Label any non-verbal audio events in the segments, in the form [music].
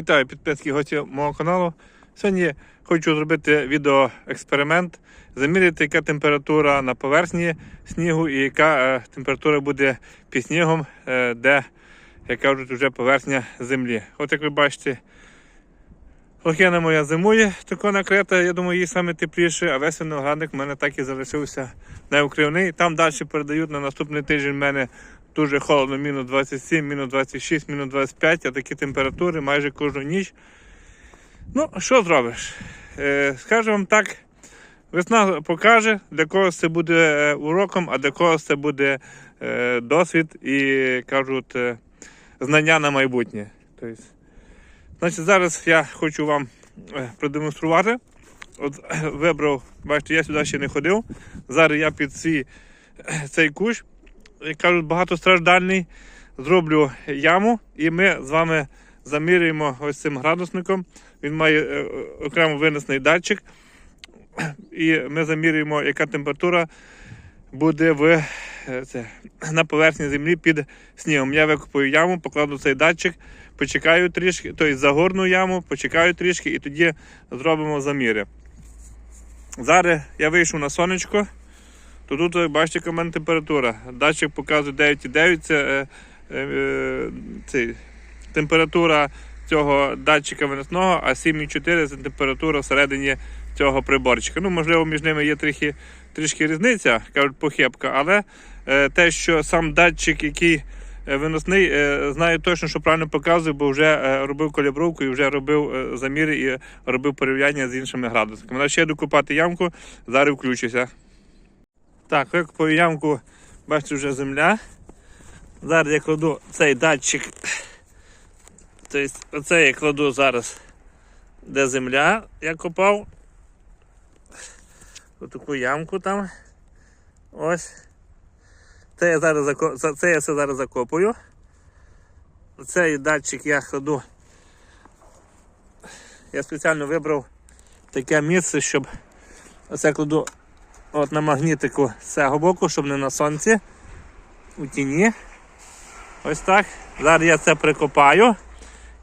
Вітаю підписки гостів мого каналу. Сьогодні хочу зробити відеоексперимент, заміряти, яка температура на поверхні снігу і яка е, температура буде під снігом, е, де, як кажуть, вже поверхня землі. От як ви бачите, лохина моя зимує, тако накрита, я думаю, їй саме тепліше, а весь виноградник в мене так і залишився неукривний. Там далі передають на наступний тиждень в мене дуже холодно, мінус 27, мінус 26, мінус 25, а такі температури майже кожну ніч. Ну, що зробиш? Е, скажу вам так, весна покаже, для когось це буде е, уроком, а для когось це буде е, досвід і кажуть знання на майбутнє. Тобто, значить, зараз я хочу вам продемонструвати. От вибрав, бачите, я сюди ще не ходив. Зараз я під е, цей кущ як кажуть, багатостраждальний. Зроблю яму, і ми з вами замірюємо ось цим градусником. Він має е, окремо винесений датчик. І ми замірюємо, яка температура буде в, е, це, на поверхні землі під снігом. Я викопаю яму, покладу цей датчик, почекаю трішки, тобто загорну яму, почекаю трішки і тоді зробимо заміри. Зараз я вийшов на сонечко. То тут ви бачите, яка в мене температура. Датчик показує 9,9. Це е, е, цей, температура цього датчика виносного, а 7,4 це температура всередині цього приборчика. Ну, можливо, між ними є трохи, трішки різниця, кажуть, похибка, але е, те, що сам датчик, який е, виносний, е, знаю точно, що правильно показує, бо вже е, робив калібровку і вже робив е, заміри і робив порівняння з іншими градусниками. Треба ще докупати ямку, зараз включуся. Так, викопаю ямку, бачите, вже земля. Зараз я кладу цей датчик. Тобто оце я кладу зараз, де земля я копав. Ось таку ямку там. Ось. Це я зараз зако... це я все зараз закопую. Цей датчик я кладу. Я спеціально вибрав таке місце, щоб оце кладу От на магнітику з цього боку, щоб не на сонці. У тіні. Ось так. Зараз я це прикопаю.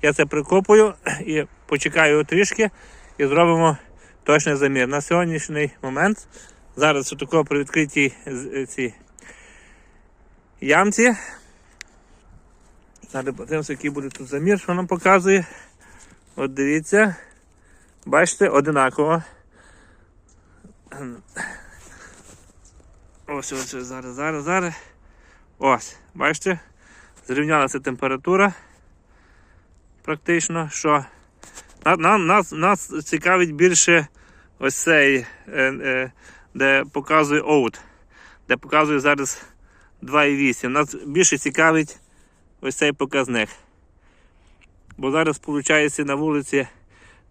Я це прикопую і почекаю трішки і зробимо точний замір. На сьогоднішній момент. Зараз у такого при відкритій з- цій ямці. Зараз подивимося, який буде тут замір, що нам показує. От дивіться. Бачите, одинаково. Ось ось ось зараз, зараз, зараз. Ось, бачите? Зрівнялася температура. Практично, що на- нам, нас, нас цікавить більше ось цей, е, е, де показує out, де показує зараз 2,8. Нас більше цікавить ось цей показник. Бо зараз виходить на вулиці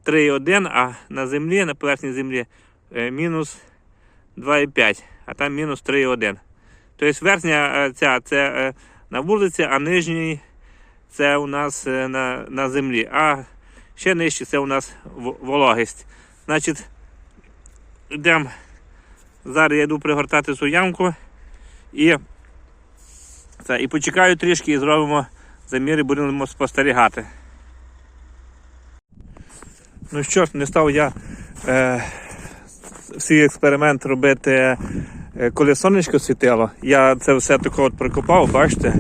3,1, а на землі, на поверхні землі е, мінус 2,5, а там мінус 3,1. Тобто верхня е, ця це е, на вулиці, а нижній це у нас е, на, на землі. А ще нижче це у нас вологість. Значить, йдемо. Зараз я йду пригортати цю ямку і, це, і почекаю трішки і зробимо заміри, будемо спостерігати. Ну що ж, не став я. Свій експеримент робити, е, коли сонечко світило. Я це все тако от прикопав, бачите,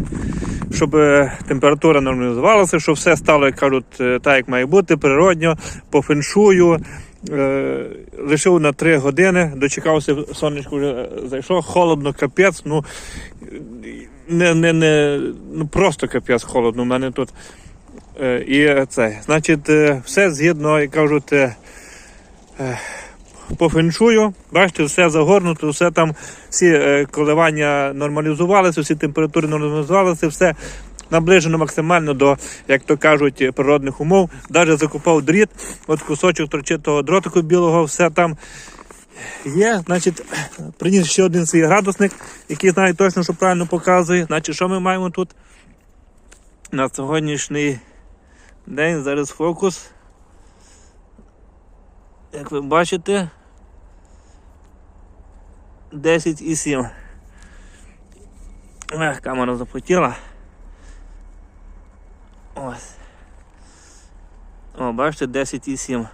щоб е, температура нормалізувалася, щоб все стало, як кажуть, е, так, як має бути, природньо, по феншую. Лишив на 3 години, дочекався, сонечко вже зайшло, холодно, капець. Ну, не, не, не, ну просто капець холодно. У мене тут. І це, значить, все згідно, як кажуть, по феншую. Бачите, все загорнуто, все там, всі е, коливання нормалізувалися, всі температури нормалізувалися, все наближено максимально до, як то кажуть, природних умов. Навіть закупав дріт, от кусочок торчитого дротику білого, все там є. Значить, приніс ще один свій градусник, який знає точно, що правильно показує. Значить, що ми маємо тут? На сьогоднішній день зараз фокус. Як ви бачите, 10,7. Ех, камера запотіла. Ось. О, бачите, 10,7.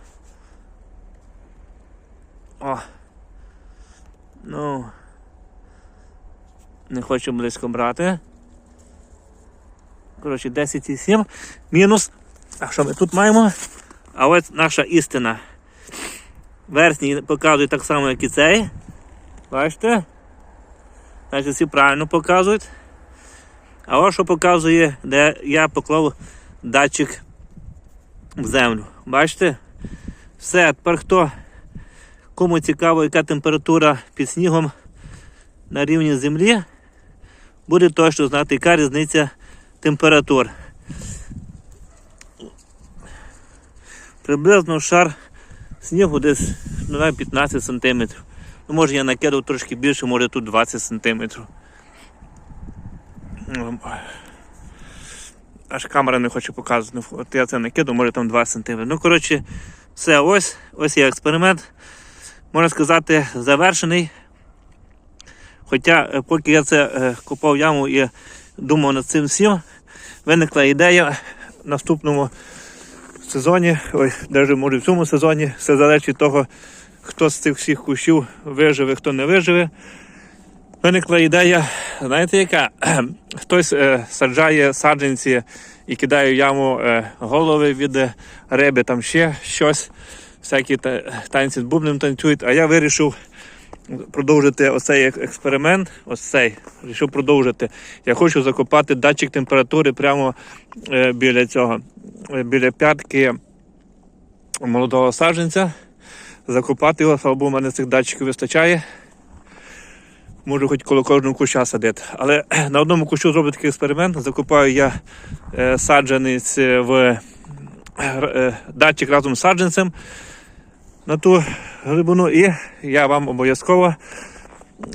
О. Ну. Не хочу близько брати. Коротше, 10,7 мінус. А що ми тут маємо? А ось наша істина. Верхній показує так само, як і цей. Бачите? Значить, всі правильно показують. А ось що показує, де я поклав датчик в землю. Бачите? Все, тепер хто? Кому цікаво, яка температура під снігом на рівні землі, буде точно знати, яка різниця температур. Приблизно шар снігу десь ну, 15 см. Ну, може я накидав трошки більше, може тут 20 см. Аж камера не хоче показувати. Ну, От я це накидав, може там 2 см. Ну, коротше, все, ось, ось є експеримент. Можна сказати, завершений. Хоча, е, поки я це е, копав яму і думав над цим всім, виникла ідея в наступному сезоні, ой, навіть може в цьому сезоні, все залежить від того, хто з цих всіх кущів виживе, хто не виживе. Виникла ідея, знаєте яка? [clears throat] Хтось е, саджає саджанці і кидає в яму е, голови від е, риби, там ще щось, всякі та, танці з бубнем танцюють, а я вирішив продовжити оцей експеримент. Ось цей. Вирішив продовжити. Я хочу закопати датчик температури прямо е, біля цього, е, біля п'ятки молодого саджанця. Закопати його, слава Богу, в мене цих датчиків вистачає. Можу хоч коло кожного куща садити. Але на одному кущу зроблю такий експеримент. Закопаю я е, саджанець в е, датчик разом з саджанцем на ту глибину, і я вам обов'язково,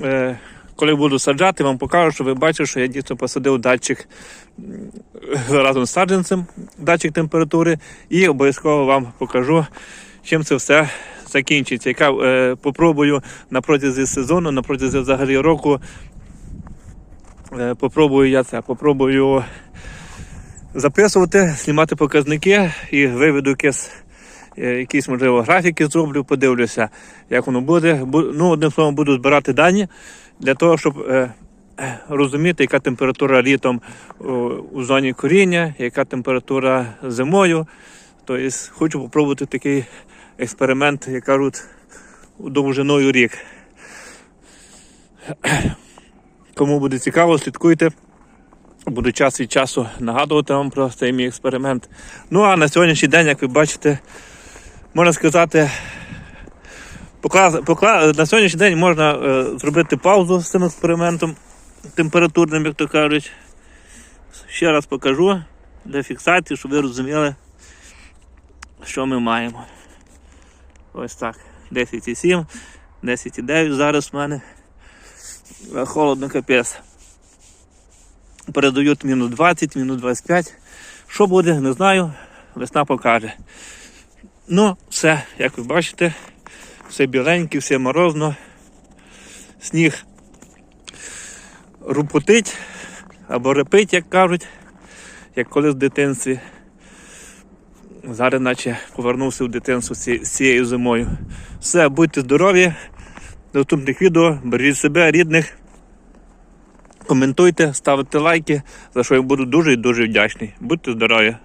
е, коли буду саджати, вам покажу, що ви бачите, що я дійсно посадив датчик разом з саджанцем, датчик температури, і обов'язково вам покажу, чим це все закінчиться. Яка е, попробую на протязі сезону, на протязі взагалі року. Е, попробую я це, попробую записувати, знімати показники і виведу якесь якісь, можливо, графіки зроблю, подивлюся, як воно буде. Ну, одним словом, буду збирати дані для того, щоб е, е, розуміти, яка температура літом у зоні коріння, яка температура зимою. Тобто хочу спробувати такий експеримент, як кажуть, довжиною рік. Кому буде цікаво, слідкуйте. Буду час від часу нагадувати вам про цей мій експеримент. Ну а на сьогоднішній день, як ви бачите, можна сказати, покла... Покла... на сьогоднішній день можна е, зробити паузу з цим експериментом температурним, як то кажуть. Ще раз покажу для фіксації, щоб ви розуміли, що ми маємо. Ось так. 10,7, 10,9 зараз в мене. Е, Холодно капець передають мінус 20, мінус 25. Що буде, не знаю. Весна покаже. Ну, все, як ви бачите, все біленьке, все морозно. Сніг рупотить або репить, як кажуть, як колись в дитинстві. Зараз наче повернувся в дитинство з цією зимою. Все, будьте здорові. До наступних відео. Бережіть себе, рідних. Коментуйте, ставте лайки, за що я буду дуже і дуже вдячний. Будьте здорові!